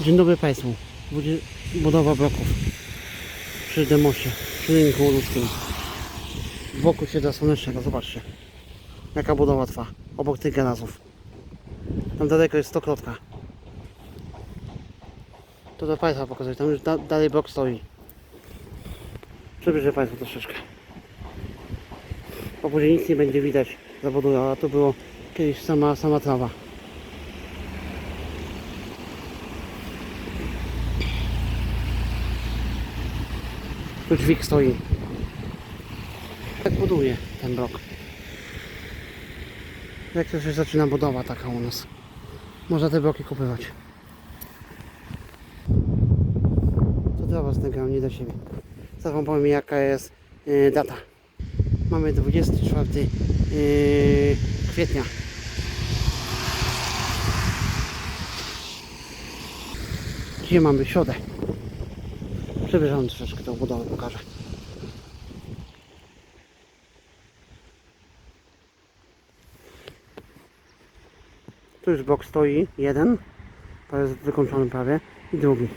Dzień dobry Państwu. Będzie budowa bloków przy demosie, przy rynku ludzkim. Wokół siedla słonecznego, zobaczcie. Jaka budowa trwa, obok tych garażów. Tam daleko jest stokrotka. To do Państwa pokazać, tam już da, dalej blok stoi. Przybliżę Państwu troszeczkę. Bo później nic nie będzie widać za budową, a to było kiedyś sama, sama trawa. Tu stoi. Tak buduje ten blok. Jak to się zaczyna budowa taka u nas. Można te bloki kupywać. To dla Was nagrałem, nie dla siebie. Zaraz Wam powiem jaka jest yy, data. Mamy 24 yy, kwietnia. Dzisiaj mamy środę. Przebierzemy troszeczkę tą budowę, pokażę. Tu już blok stoi, jeden, to jest wykończony prawie, i drugi.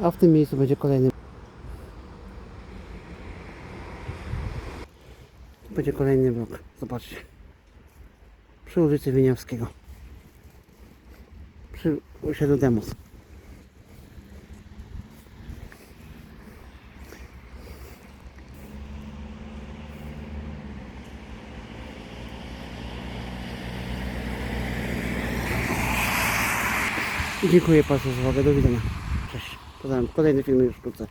A w tym miejscu będzie kolejny. Będzie kolejny blok, zobaczcie. Przy ulicy Wieniawskiego. Przy osiedlu Demos. Dziękuję Państwu za uwagę. Do widzenia. Cześć. Pozdrawiam. Kolejny film już wkrótce.